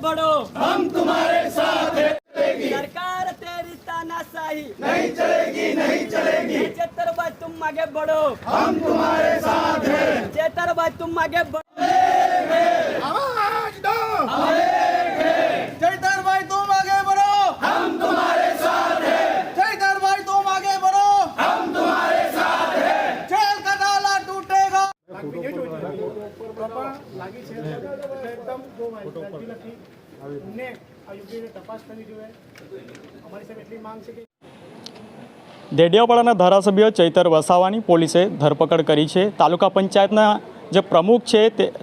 bárbaro! યોગ્ય તપાસ કરવી ધારાસભ્ય ચૈતર વસાવાની પોલીસે ધરપકડ કરી છે. તાલુકા પંચાયતના જે પ્રમુખ છે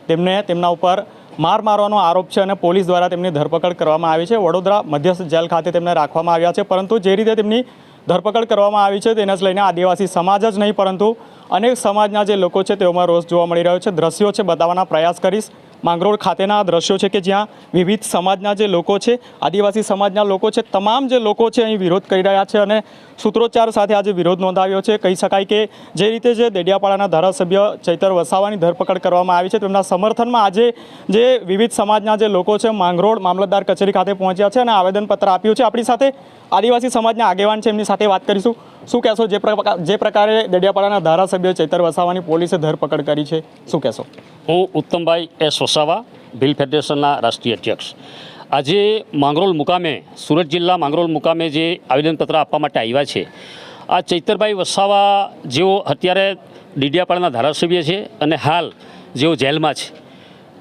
તેમને તેમના ઉપર માર મારવાનો આરોપ છે અને પોલીસ દ્વારા તેમની ધરપકડ કરવામાં આવી છે. વડોદરા મધ્યસ્થ જેલ ખાતે તેમને રાખવામાં આવ્યા છે, પરંતુ જે રીતે તેમની ધરપકડ કરવામાં આવી છે તેને જ લઈને આદિવાસી સમાજ જ નહીં, પરંતુ અનેક સમાજના જે લોકો છે તેઓમાં રોષ જોવા મળી રહ્યો છે. દ્રશ્યો છે બતાવવાના પ્રયાસ કરીશ. માંગરોળ ખાતેના દ્રશ્યો છે કે જ્યાં વિવિધ સમાજના જે લોકો છે, આદિવાસી સમાજના લોકો છે, તમામ જે લોકો છે અહીં વિરોધ કરી રહ્યા છે અને સૂત્રોચ્ચાર સાથે આજે વિરોધ નોંધાવ્યો છે. કહી શકાય કે જે રીતે જે દેડિયાપાડાના ધારાસભ્ય ચૈતર વસાવાની ધરપકડ કરવામાં આવી છે, તેમના સમર્થનમાં આજે જે વિવિધ સમાજના જે લોકો છે, માંગરોળ મામલતદાર કચેરી ખાતે પહોંચ્યા છે અને આવેદનપત્ર આપ્યું છે. આપણી સાથે આદિવાસી સમાજના આગેવાન છે, એમની સાથે વાત કરીશું. શું કહેશો? જે પ્રકાર જે પ્રકારે દેડિયાપાડાના ધારાસભ્ય ચૈતર વસાવાની પોલીસે ધરપકડ કરી છે, શું કહેશો? હું ઉત્તમભાઈ એસ વસાવા ભીલ ફેડરેશનના રાષ્ટ્રીય અધ્યક્ષ. આજે માંગરોળ મુકામે, સુરત જિલ્લા માંગરોળ મુકામે જે આવેદનપત્ર આપવા માટે આવ્યા છે, આ ચૈતરભાઈ વસાવા જેઓ અત્યારે ડીડિયાપાડાના ધારાસભ્ય છે અને હાલ જેઓ જેલમાં છે.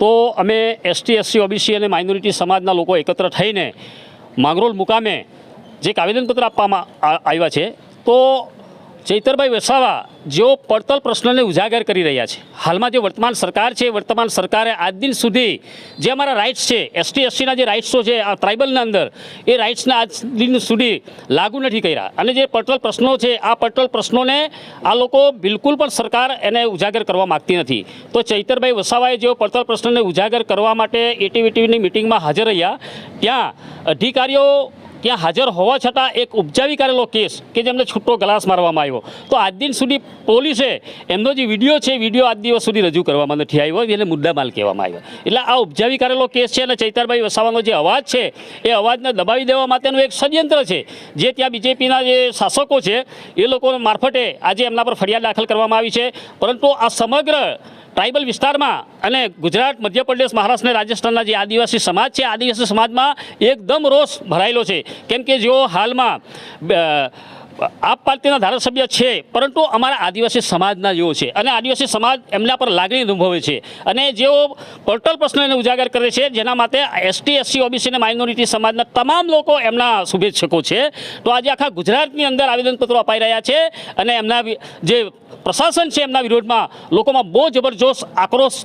તો અમે એસટી, એસસી, ઓબીસી અને માઇનોરિટી સમાજના લોકો એકત્ર થઈને માંગરોળ મુકામે જે એક આવેદનપત્ર આપવામાં આવ્યા છે, તો ચૈતરભાઈ વસાવા જેઓ પડતલ પ્રશ્નોને ઉજાગર કરી રહ્યા છે. હાલમાં જે વર્તમાન સરકાર છે વર્તમાન સરકારે આજ દિન સુધી જે અમારા રાઇટ્સ છે એસટી એસસીના જે રાઇટ્સો છે, આ ટ્રાઇબલના અંદર, એ રાઇટ્સને આજ દિન સુધી લાગુ નથી કર્યા. અને જે પડતલ પ્રશ્નો છે, આ પડતલ પ્રશ્નોને આ લોકો બિલકુલ પણ સરકાર એને ઉજાગર કરવા માગતી નથી. તો ચૈતરભાઈ વસાવાએ જેઓ પડતલ પ્રશ્નોને ઉજાગર કરવા માટે એટીવીટીવીની મિટિંગમાં હાજર રહ્યા, ત્યાં અધિકારીઓ ત્યાં હાજર હોવા છતાં એક ઉપજાવી કરેલો કેસ કે જેમને છૂટો ગ્લાસ મારવામાં આવ્યો. તો આજ દિન સુધી પોલીસે એમનો જે વીડિયો છે વીડિયો આજ દિવસ સુધી રજૂ કરવામાં નથી આવ્યો એને મુદ્દામાલ કહેવામાં આવ્યો. એટલે આ ઉપજાવી કરેલો કેસ છે અને ચૈતરભાઈ વસાવાનો જે અવાજ છે, એ અવાજને દબાવી દેવા માટેનું એક ષડયંત્ર છે. જે ત્યાં બીજેપીના જે શાસકો છે, એ લોકો મારફતે આજે એમના પર ફરિયાદ દાખલ કરવામાં આવી છે. પરંતુ આ સમગ્ર ટ્રાઇબલ વિસ્તારમાં અને ગુજરાત મધ્યપ્રદેશ મહારાષ્ટ્ર અને રાજસ્થાનના જે આદિવાસી સમાજ છે, આદિવાસી સમાજમાં એકદમ રોષ ભરાયેલો છે. કેમ કે જેઓ હાલમાં આપ પાર્ટીના ધારાસભ્ય છે, પરંતુ અમારા આદિવાસી સમાજના જેઓ છે. અને આદિવાસી સમાજ એમના પર લાગણી અનુભવે છે. અને જેઓ પોર્ટલ પ્રશ્નોને ઉજાગર કરે છે, જેના માટે એસટી, એસસી, ઓબીસી અને માઇનોરિટી સમાજના તમામ લોકો એમના શુભેચ્છકો છે. તો આજે આખા ગુજરાતની અંદર આવેદનપત્રો અપાઈ રહ્યા છે અને એમના જે પ્રશાસન છે એમના વિરોધમાં લોકોમાં બહુ જબરજસ્ત આક્રોશ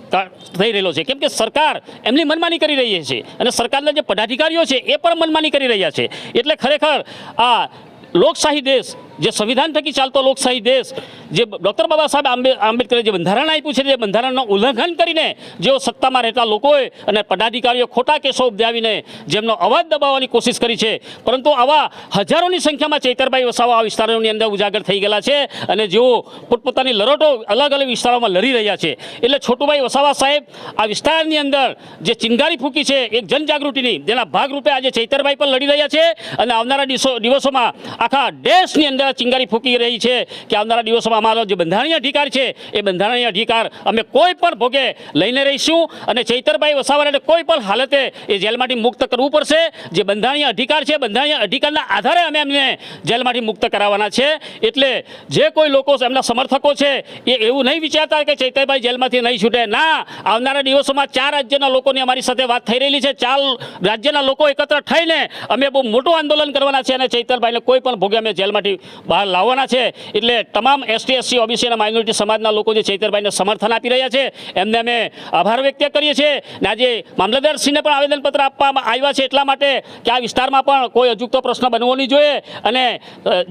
થઈ રહેલો છે. કેમ કે સરકાર એમની મનમાની કરી રહી છે. અને સરકારના જે પદાધિકારીઓ છે, એ પણ મનમાની કરી રહ્યા છે. એટલે ખરેખર આ લોકશાહી દેશ જે સંવિધાન થકી ચાલતો લોકશાહી દેશ, જે ડૉક્ટર બાબા સાહેબ આંબે, આંબેડકરે જે બંધારણ આપ્યું છે, જે બંધારણનું ઉલ્લંઘન કરીને જેઓ સત્તામાં રહેતા લોકોએ અને પદાધિકારીઓ ખોટા કેસો ઉપજાવીને જેમનો અવાજ દબાવવાની કોશિશ કરી છે, પરંતુ આવા હજારોની સંખ્યામાં ચૈતરભાઈ વસાવા આ વિસ્તારોની અંદર ઉજાગર થઈ ગયેલા છે અને જેઓ પોતપોતાની લડતો અલગ અલગ વિસ્તારોમાં લડી રહ્યા છે. એટલે છોટુભાઈ વસાવા સાહેબ, આ વિસ્તારની અંદર જે ચિંગારી ફૂંકી છે, એક જનજાગૃતિની, જેના ભાગરૂપે આજે ચૈતરભાઈ પણ લડી રહ્યા છે અને આવનારા દિવસો, દિવસોમાં આખા દેશની અંદર આ ચિંગારી ફૂંકી રહી છે કે આવનારા દિવસોમાં અમારો જે બંધારણીય અધિકાર છે, એ બંધારણીય અધિકાર અમે કોઈ પણ ભોગે લઈને રહીશું અને ચૈતરભાઈ વસાવાને કોઈ પણ હાલતે એ જેલમાંથી મુક્ત કરવું પડશે. જે બંધારણીય અધિકાર છે બંધારણીય અધિકારના આધારે અમે એમને જેલમાંથી મુક્ત કરાવવાના છે. એટલે જે કોઈ લોકો એમના સમર્થકો છે, એ એવું નહીં વિચારતા કે ચૈતરભાઈ જેલમાંથી નહીં છૂટે. ના, આવનારા દિવસોમાં ચાર રાજ્યના લોકોની અમારી સાથે વાત થઈ રહેલી છે. ચાર રાજ્યના લોકો એકત્ર થઈને અમે બહુ મોટું આંદોલન કરવાના છે અને ચૈતરભાઈને કોઈ પણ ભોગે અમે જેલમાંથી બહાર લાવવાના છે. એટલે તમામ એસટી એસસી ઓબીસી અને માઇનોરિટી સમાજના લોકો જે ચૈતરભાઈને સમર્થન આપી રહ્યા છે, એમને અમે આભાર વ્યક્ત કરીએ છીએ. અને આજે મામલતદારશ્રીને પણ આવેદનપત્ર આપવામાં આવ્યા છે એટલા માટે કે આ વિસ્તારમાં પણ કોઈ અજુકતો પ્રશ્ન બનવો નહીં જોઈએ. અને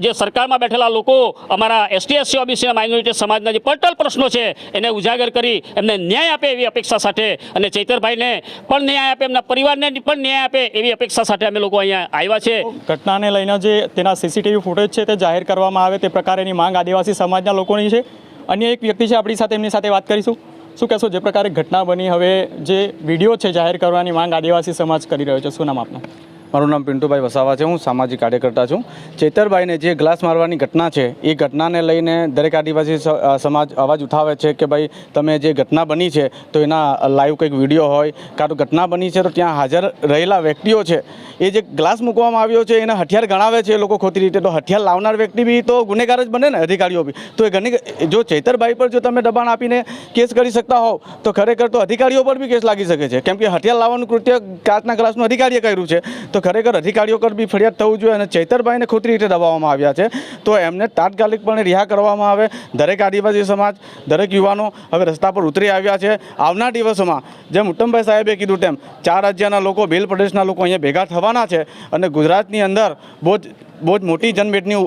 જે સરકારમાં બેઠેલા લોકો અમારા એસટી એસસી ઓબીસી અને માઇનોરિટી સમાજના જે પટલ પ્રશ્નો છે, એને ઉજાગર કરી એમને ન્યાય આપે એવી અપેક્ષા સાથે અને ચૈતરભાઈને પણ ન્યાય આપે, એમના પરિવારને પણ ન્યાય આપે એવી અપેક્ષા સાથે અમે લોકો અહીંયા આવ્યા છે. ઘટનાને લઈને જે તેના સીસીટીવી ફૂટેજ છે તે જાહેર કરવામાં આવે તે પ્રકારેની માંગ આદિવાસી સમાજના લોકોની છે. અન્ય એક વ્યક્તિ છે, આપણી સાથે એમની સાથે વાત કરીશું. શું કહેશો, જે પ્રકારે ઘટના બની, હવે જે વીડિયો છે, જાહેર કરવાની માંગ આદિવાસી સમાજ કરી રહ્યો છે? શું નામ આપનું? મારું નામ પિન્ટુભાઈ વસાવા છે, હું સામાજિક કાર્યકર્તા છું. ચેતરભાઈને જે ગ્લાસ મારવાની ઘટના છે, એ ઘટનાને લઈને દરેક આદિવાસી સમાજ અવાજ ઉઠાવે છે કે ભાઈ, તમે જે ઘટના બની છે, તો એના લાઈવ કંઈક વીડિયો હોય, કાં તો ઘટના બની છે, તો ત્યાં હાજર રહેલા વ્યક્તિઓ છે, એ જે ગ્લાસ મૂકવામાં આવ્યો છે, એને હથિયાર ગણાવે છે એ લોકો ખોટી રીતે, તો હથિયાર લાવનાર વ્યક્તિ બી તો ગુનેગાર જ બને ને અધિકારીઓ બી. તો એ ઘણી જો ચેતરભાઈ પર જો તમે દબાણ આપીને કેસ કરી શકતા હોવ, તો ખરેખર તો અધિકારીઓ પર બી કેસ લાગી શકે છે. કેમ કે હથિયાર લાવવાનું કૃત્ય કાચના ગ્લાસનું અધિકારીએ કર્યું છે, તો ખરેખર અધિકારીઓ પર બી ફરિયાદ થવું જોઈએ અને ચૈતરભાઈને ખોટી રીતે દબાવવામાં આવ્યા છે. તો એમને તાત્કાલિકપણે રિહા કરવામાં આવે. દરેક આદિવાસી સમાજ, દરેક યુવાનો હવે રસ્તા પર ઉતરી આવ્યા છે. આવનાર દિવસોમાં જેમ ઉત્તમભાઈ સાહેબે કીધું તેમ ચાર રાજ્યના લોકો ભીલ પ્રદેશના લોકો અહીંયા ભેગા થવાના છે અને ગુજરાતની અંદર બહુ જ બહુ જ મોટી જનમેટની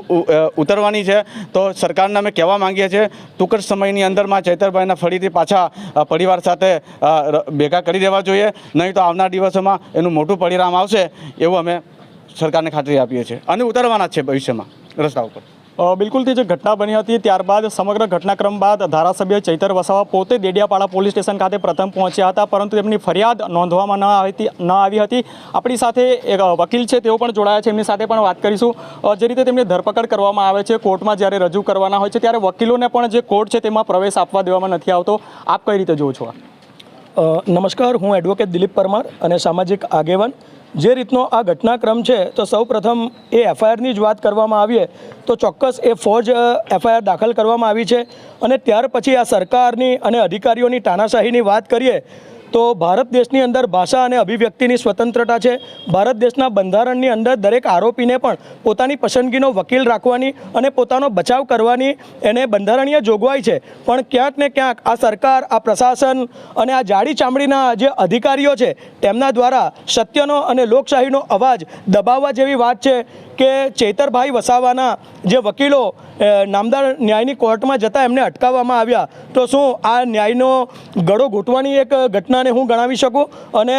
ઉતરવાની છે. તો સરકારને અમે કહેવા માંગીએ છીએ, ટૂંક જ સમયની અંદરમાં ચૈતરભાઈને ફરીથી પાછા પરિવાર સાથે ભેગા કરી દેવા જોઈએ. નહીં તો આવનાર દિવસોમાં એનું મોટું પરિણામ આવશે એવું અમે સરકારને ખાતરી આપીએ છીએ. અને ઉતરવાના છે ભવિષ્યમાં રસ્તા ઉપર. અ, બિલકુલથી જે ઘટના બની હતી ત્યારબાદ સમગ્ર ઘટનાક્રમ બાદ ધારાસભ્ય ચૈતર વસાવા પોતે દેડિયાપાડા પોલીસ સ્ટેશન ખાતે પ્રથમ પહોંચ્યા હતા પરંતુ તેમની ફરિયાદ નોંધવામાં ન આવી ન આવી હતી. આપણી સાથે એક વકીલ છે તેઓ પણ જોડાયા છે એમની સાથે પણ વાત કરીશું. જે રીતે તેમની ધરપકડ કરવામાં આવે છે કોર્ટમાં જ્યારે રજૂ કરવાના હોય છે ત્યારે વકીલોને પણ જે કોર્ટ છે તેમાં પ્રવેશ આપવા દેવામાં નથી આવતો. આપ કઈ રીતે જોવો છો નમસ્કાર હું એડવોકેટ દિલીપ પરમાર અને સામાજિક આગેવાન જે રીતનો આ ઘટનાક્રમ છે, તો સૌ પ્રથમ એ એફઆઈઆરની જ વાત કરવામાં આવીએ, તો ચોક્કસ એ ફોજ એફઆઈઆર દાખલ કરવામાં આવી છે. અને ત્યાર પછી આ સરકારની અને અધિકારીઓની તાનાશાહીની વાત કરીએ તો ભારત દેશની અંદર ભાષા અને અભિવ્યક્તિની સ્વતંત્રતા છે. ભારત દેશના બંધારણની અંદર દરેક આરોપીને પણ પોતાની પસંદગીનો વકીલ રાખવાની અને પોતાનો બચાવ કરવાની એને બંધારણીય જોગવાઈ છે. પણ ક્યાંક ને ક્યાંક આ સરકાર, આ પ્રશાસન અને આ જાડી ચામડીના જે અધિકારીઓ છે, તેમના દ્વારા સત્યનો અને લોકશાહીનો અવાજ દબાવવા જેવી વાત છે. કે ચેતરભાઈ વસાવાના જે વકીલો નામદાર ન્યાયની કોર્ટમાં જતાં એમને અટકાવવામાં આવ્યા. તો શું આ ન્યાયનો ગળો ઘૂંટવાની એક ઘટનાને હું ગણાવી શકું? અને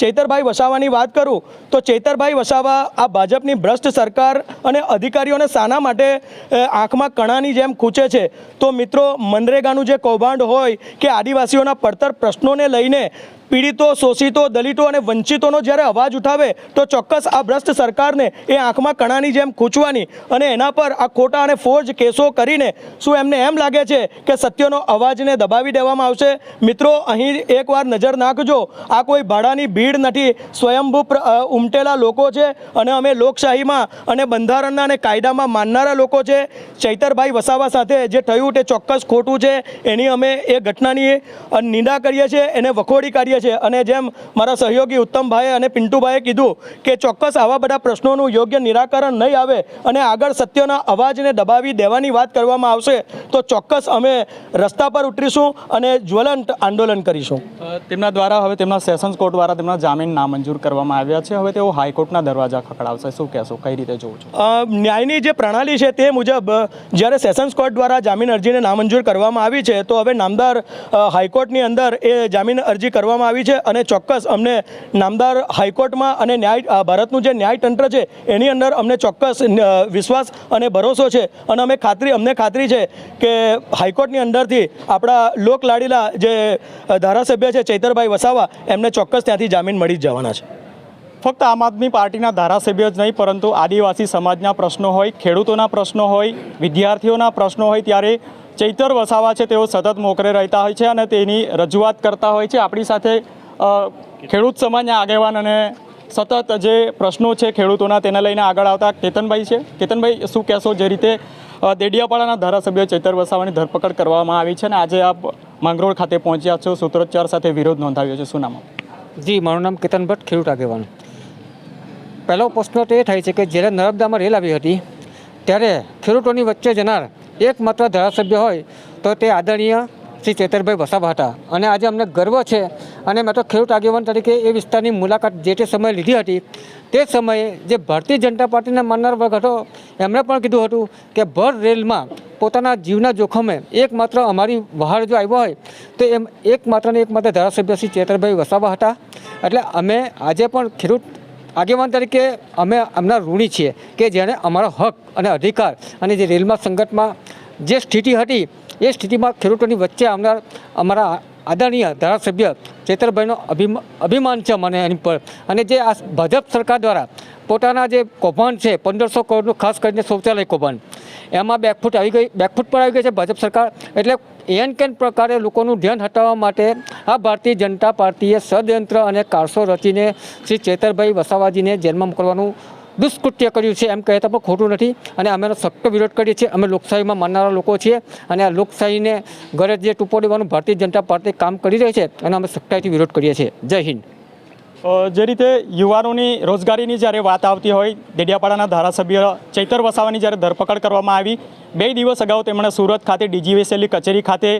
ચેતરભાઈ વસાવાની વાત કરું, તો ચેતરભાઈ વસાવા આ ભાજપની ભ્રષ્ટ સરકાર અને અધિકારીઓને શાના માટે આંખમાં કણાની જેમ ખૂંચે છે. તો મિત્રો, મનરેગાનું જે કૌભાંડ હોય કે આદિવાસીઓના પડતર પ્રશ્નોને લઈને પીડિતો, શોષિતો, દલિતો અને વંચિતોનો જ્યારે અવાજ ઉઠાવે તો ચોક્કસ આ ભ્રષ્ટ સરકારને એ આંખમાં કણાની જેમ ખૂંચવાની અને એના પર આ ખોટા અને ફોજ કેસો કરીને શું એમને એમ લાગે છે કે સત્યનો અવાજને દબાવી દેવામાં આવશે? મિત્રો, અહીં એકવાર નજર નાખજો. આ કોઈ ભાડાની ભીડ નથી. સ્વયંભૂ ઉમટેલા લોકો છે અને અમે લોકશાહીમાં અને બંધારણના અને કાયદામાં માનનારા લોકો છે. ચૈતરભાઈ વસાવા સાથે જે થયું તે ચોક્કસ ખોટું છે. એની અમે એ ઘટનાની નિંદા કરીએ છીએ, એને વખોડી કાઢીએ છીએ અને જેમ મારા સહયોગી ઉત્તમભાઈએ અને પિન્ટુભાઈએ કીધું કે ચોક્કસ આવા બધા પ્રશ્નોનું યોગ્ય નિરાકરણ નહીં આવે અને આગળ સત્યના અવાજને દબાવી દેવાની વાત કરવામાં આવશે તો ચોક્કસ અમે રસ્તા પર ઉતરીશું અને જ્વલંત આંદોલન કરીશું. તેમના દ્વારા હવે તેમના સેશન્સ કોર્ટ દ્વારા તેમના જામીન નામંજૂર કરવામાં આવ્યા છે. હવે તેઓ હાઈકોર્ટના દરવાજા ખખડાવશે. શું કહેશો? કઈ રીતે જોવો છું? ન્યાયની જે પ્રણાલી છે તે મુજબ જ્યારે સેશન્સ કોર્ટ દ્વારા જામીન અરજીને નામંજૂર કરવામાં આવી છે તો હવે નામદાર હાઈકોર્ટની અંદર એ જામીન અરજી કરવામાં આવી છે અને ચોક્કસ અમને નામદાર હાઈકોર્ટમાં અને ન્યાય ભારતનું જે ન્યાયતંત્ર છે, એની અંદર અમને ચોક્કસ વિશ્વાસ અને ભરોસો છે. અને અમે ખાતરી, અમને ખાતરી છે કે હાઈકોર્ટની અંદરથી આપણા લોકલાડીલા જે ધારાસભ્ય છે, ચૈતરભાઈ વસાવા, એમને ચોક્કસ ત્યાંથી જામીન મળી જ જવાના છે. ફક્ત આમ આદમી પાર્ટીના ધારાસભ્ય જ નહીં, પરંતુ આદિવાસી સમાજના પ્રશ્નો હોય, ખેડૂતોના પ્રશ્નો હોય, વિદ્યાર્થીઓના પ્રશ્નો હોય, ત્યારે ચૈતર વસાવા છે, તેઓ સતત મોકરે રહેતા હોય છે અને તેની રજૂઆત કરતા હોય છે. આપણી સાથે ખેડૂત સમાજના આગેવાન અને સતત જે પ્રશ્નો છે ખેડૂતોના, તેને લઈને આગળ આવતા કેતનભાઈ છે. કેતનભાઈ, શું કહેશો જે રીતે દેડિયાપાડાના ધારાસભ્ય ચૈતર વસાવાની ધરપકડ કરવામાં આવી છે અને આજે આપ માંગરોળ ખાતે પહોંચ્યા છો. સૂત્રોચ્ચાર સાથે વિરોધ નોંધાવ્યો છે. શું નામ જી, મારું નામ કેતન ભટ્ટ, ખેડૂત આગેવાન. પહેલો પ્રશ્ન તો એ થાય છે કે જ્યારે નર્મદામાં રેલ આવી હતી, ત્યારે ખેડૂતોની વચ્ચે જનાર એકમાત્ર ધારાસભ્ય હોય તો તે આદરણીય શ્રી ચેતરભાઈ વસાવા હતા. અને આજે અમને ગર્વ છે અને મેં તો ખેડૂત આગેવાન તરીકે એ વિસ્તારની મુલાકાત જે તે સમયે લીધી હતી, તે સમયે જે ભારતીય જનતા પાર્ટીના માનનાર વર્ગ હતો, એમણે પણ કીધું હતું કે ભર રેલમાં પોતાના જીવના જોખમે એકમાત્ર અમારી બહાર જો આવ્યો હોય, તો એમ એકમાત્ર ને એકમાત્ર ધારાસભ્ય શ્રી ચેતરભાઈ વસાવા હતા. એટલે અમે આજે પણ ખેડૂત આગેવાન તરીકે અમે એમના ઋણી છીએ કે જેણે અમારો હક અને અધિકાર અને જે રેલમાં સંગતમાં જે સ્થિતિ હતી, એ સ્થિતિમાં ખેડૂતોની વચ્ચે આવનાર અમારા આદરણીય ધારાસભ્ય ચેતરભાઈનો અભિમા, અભિમાન છે મને એની પર. અને જે આ ભાજપ સરકાર દ્વારા પોતાના જે કૌભાંડ છે, પંદરસો કરોડનું ખાસ કરીને શૌચાલય કૌભાંડ, એમાં બેકફૂટ આવી ગઈ બેકફૂટ પર આવી ગઈ છે ભાજપ સરકાર. એટલે એન કેન પ્રકારે લોકોનું ધ્યાન હટાવવા માટે આ ભારતીય જનતા પાર્ટીએ ષડયંત્ર અને કારસો રચીને શ્રી ચેતરભાઈ વસાવાજીને જેલમાં મોકલવાનું દુષ્કૃત્ય કર્યું છે એમ કહેતા પણ ખોટું નથી. અને અમે એનો વિરોધ કરીએ છીએ. અમે લોકશાહીમાં માનનારા લોકો છીએ. અને આ લોકશાહીને ઘરે જે ટૂંપો દેવાનું ભારતીય જનતા પાર્ટી કામ કરી રહી છે. અને અમે સખ્તાઈથી વિરોધ કરીએ છીએ. જય હિન્દ. જે રીતે યુવાનોની રોજગારીની જ્યારે વાત આવતી હોય, દેડિયાપાડાના ધારાસભ્ય ચૈતર વસાવાની જ્યારે ધરપકડ કરવામાં આવી, બે દિવસ અગાઉ તેમણે સુરત ખાતે ડીજીવીસીએલની કચેરી ખાતે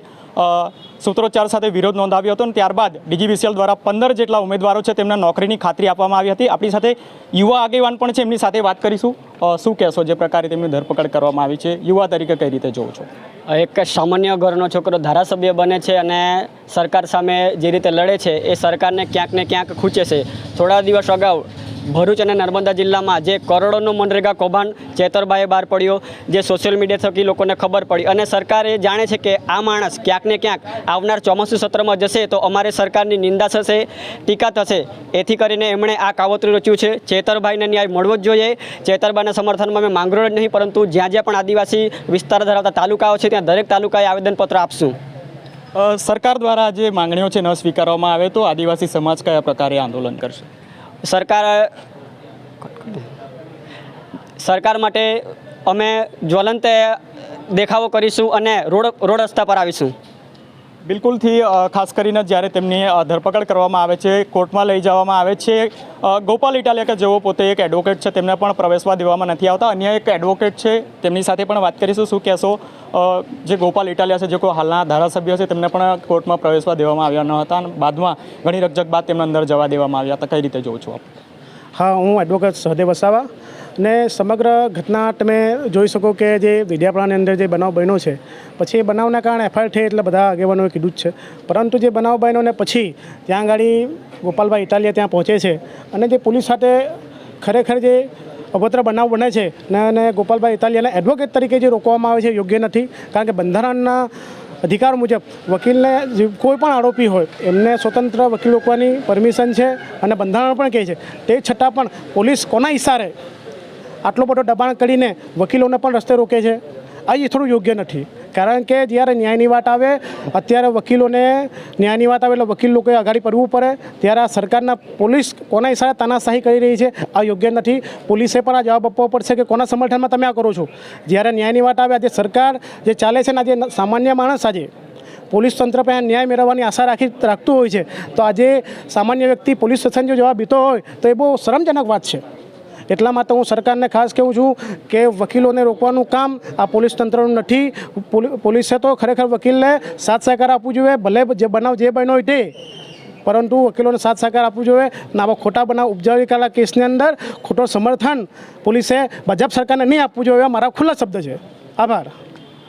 સૂત્રોચ્ચાર સાથે વિરોધ નોંધાવ્યો હતો અને ત્યારબાદ ડીજીવીસીએલ દ્વારા પંદર જેટલા ઉમેદવારો છે તેમને નોકરીની ખાતરી આપવામાં આવી હતી. આપણી સાથે યુવા આગેવાન પણ છે, એમની સાથે વાત કરીશું. શું કહેશો જે પ્રકારે તેમની ધરપકડ કરવામાં આવી છે? યુવા તરીકે કઈ રીતે જોઉં છો? એક સામાન્ય ઘરનો છોકરો ધારાસભ્ય બને છે અને સરકાર સામે જે રીતે લડે છે, એ સરકારને ક્યાંક ને ક્યાંક ખૂંચે છે. થોડા દિવસ અગાઉ ભરૂચ અને નર્મદા જિલ્લામાં જે કરોડોનું મનરેગા કૌભાંડ ચેતરબાઈએ બહાર પડ્યો, જે સોશિયલ મીડિયા થકી લોકોને ખબર પડી. અને સરકારે જાણે છે કે આ માણસ ક્યાંક ને ક્યાંક આવનાર ચોમાસું સત્રમાં જશે તો અમારે સરકારની નિંદા થશે, ટીકા થશે. એથી કરીને એમણે આ કાવતરું રચ્યું છે. ચેતરભાઈને ન્યાય મળવો જ જોઈએ. ચેતરબાના સમર્થનમાં અમે માંગરોળ નહીં, પરંતુ જ્યાં જ્યાં પણ આદિવાસી વિસ્તાર ધરાવતા તાલુકાઓ છે, ત્યાં દરેક તાલુકાએ આવેદનપત્ર આપશું. સરકાર દ્વારા જે માંગણીઓ છે, ન સ્વીકારવામાં આવે તો આદિવાસી સમાજ કયા પ્રકારે આંદોલન કરશે? સરકાર સરકાર માટે અમે જ્વલંત દેખાવો કરીશું અને રોડ રોડ રસ્તા પર આવીશું. બિલકુલથી ખાસ કરીને જ્યારે તેમની ધરપકડ કરવામાં આવે છે, કોર્ટમાં લઈ જવામાં આવે છે ગોપાલ ઇટાલિયા જેવો પોતે એક એડવોકેટ છે, તેમને પણ પ્રવેશવા દેવામાં નથી આવતા. અન્ય એક એડવોકેટ છે, તેમની સાથે પણ વાત કરીશું. શું કહેશો? જે ગોપાલ ઇટાલિયા છે, જે કોઈ હાલના ધારાસભ્ય છે, તેમને પણ કોર્ટમાં પ્રવેશવા દેવામાં આવ્યા ન હતા અને બાદમાં ઘણી રકજક બાદ તેમને અંદર જવા દેવામાં આવ્યા હતા. કઈ રીતે જોઉં છું હા, હું એડવોકેટ સહદેવ વસાવા ને સમગ્ર ઘટના તમે જોઈ શકો કે જે વિદ્યાપરાની અંદર જે બનાવ બન્યો છે, પછી એ બનાવના કારણે એફઆઈઆર થઈ એટલે બધા આગેવાનોએ કીધું જ છે. પરંતુ જે બનાવ બન્યો પછી ત્યાં આગળ ગોપાલભાઈ ઇટાલિયા ત્યાં પહોંચે છે અને જે પોલીસ સાથે ખરેખર જે અભદ્ર બનાવ બને છે અને ગોપાલભાઈ ઇટાલિયાને એડવોકેટ તરીકે જે રોકવામાં આવે છે યોગ્ય નથી. કારણ કે બંધારણના અધિકાર મુજબ વકીલને કોઈ પણ આરોપી હોય એમને સ્વતંત્ર વકીલ રોકવાની પરમિશન છે અને બંધારણ પણ કહે છે. તે છતાં પણ પોલીસ કોના ઇશારે આટલો બધો દબાણ કરીને વકીલોને પણ રસ્તે રોકે છે. આ એ થોડું યોગ્ય નથી. કારણ કે જ્યારે ન્યાયની વાત આવે, અત્યારે વકીલોને ન્યાયની વાત આવે એટલે વકીલ લોકોએ આગાડી પડવું પડે. ત્યારે આ સરકારના પોલીસ કોના ઇશારે તાનાશાહી કરી રહી છે, આ યોગ્ય નથી. પોલીસે પણ આ જવાબ આપવો પડશે કે કોના સમર્થનમાં તમે આ કરો છો. જ્યારે ન્યાયની વાત આવે, આજે સરકાર જે ચાલે છે ને આજે સામાન્ય માણસ આજે, પોલીસ તંત્ર પણ ન્યાય મેળવવાની આશા રાખી, રાખતું હોય છે, તો આજે સામાન્ય વ્યક્તિ પોલીસ સ્ટેશન જો જવાબ દીધો હોય, તો એ બહુ શરમજનક વાત છે. એટલા માટે હું સરકારને ખાસ કહું છું કે વકીલોને રોકવાનું કામ આ પોલીસ તંત્રનું નથી. પોલી- પોલીસે તો ખરેખર વકીલને સાથ સહકાર આપવું જોઈએ, ભલે જે બનાવ જે બન્યો હોય તે. પરંતુ વકીલોને સાથ સહકાર આપવું જોઈએ. અને આવા ખોટા બનાવ ઉપજાવી કરેલા કેસની અંદર ખોટો સમર્થન પોલીસે ભાજપ સરકારને નહીં આપવું જોઈએ મારા ખુલ્લા શબ્દ છે. આભાર.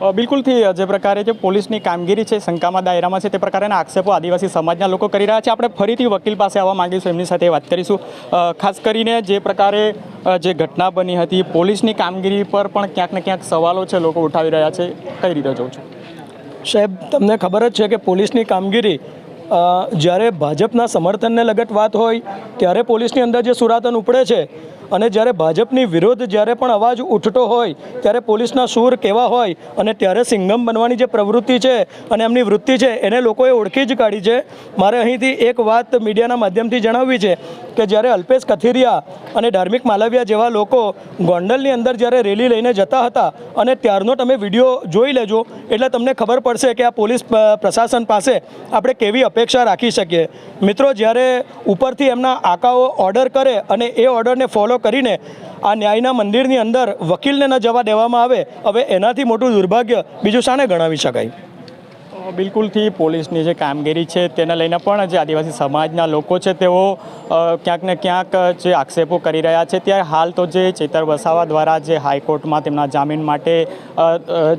બિલકુલથી જે પ્રકારે જે પોલીસની કામગીરી છે, શંકામાં દાયરામાં છે, તે પ્રકારના આક્ષેપો આદિવાસી સમાજના લોકો કરી રહ્યા છે. આપણે ફરીથી વકીલ પાસે આવવા માંગીશું, એમની સાથે વાત કરીશું. ખાસ કરીને જે પ્રકારે જે ઘટના બની હતી, પોલીસની કામગીરી પર પણ ક્યાંક ને ક્યાંક સવાલો છે, લોકો ઉઠાવી રહ્યા છે. કઈ રીતે જોઉં છું? સાહેબ, તમને ખબર જ છે કે પોલીસની કામગીરી જ્યારે ભાજપના સમર્થનને લગત વાત હોય, ત્યારે પોલીસની અંદર જે સુરાતન ઉપડે છે અને જ્યારે ભાજપની વિરોધ જ્યારે પણ અવાજ ઉઠતો હોય, ત્યારે પોલીસના સૂર કેવા હોય અને ત્યારે સિંગમ બનવાની જે પ્રવૃત્તિ છે અને એમની વૃત્તિ છે, એને લોકોએ ઓળખી જ કાઢી છે. મારે અહીંથી એક વાત મીડિયાના માધ્યમથી જણાવવી છે કે જ્યારે અલ્પેશ કથિરિયા અને ધાર્મિક માલવિયા જેવા લોકો ગોંડલની અંદર જ્યારે રેલી લઈને જતા હતા અને ત્યારનો તમે વીડિયો જોઈ લેજો, એટલે તમને ખબર પડશે કે આ પોલીસ પ્રશાસન પાસે આપણે કેવી અપેક્ષા રાખી શકીએ. મિત્રો, જ્યારે ઉપરથી એમના આકાઓ ઓર્ડર કરે અને એ ઓર્ડરને ફોલો કરીને આ ન્યાયના મંદિરની અંદર વકીલને ન જવા દેવામાં આવે, હવે એનાથી મોટું દુર્ભાગ્ય બીજું શાને ગણાવી શકાય. બિલકુલથી પોલીસની જે કામગીરી છે તેને લઈને પણ જે આદિવાસી સમાજના લોકો છે તેઓ ક્યાંક ને ક્યાંક જે આક્ષેપો કરી રહ્યા છે. ત્યારે હાલ તો જે ચેતર વસાવા દ્વારા જે હાઈકોર્ટમાં તેમના જામીન માટે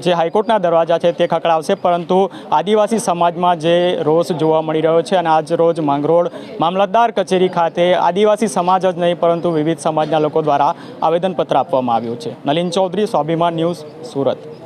જે હાઈકોર્ટના દરવાજા છે તે ખકડાવશે પરંતુ આદિવાસી સમાજમાં જે રોષ જોવા મળી રહ્યો છે અને આજ રોજ માંગરોળ મામલતદાર કચેરી ખાતે આદિવાસી સમાજ જ નહીં, પરંતુ વિવિધ સમાજના લોકો દ્વારા આવેદનપત્ર આપવામાં આવ્યું છે. નલિન ચૌધરી, સ્વાભિમાન ન્યૂઝ, સુરત.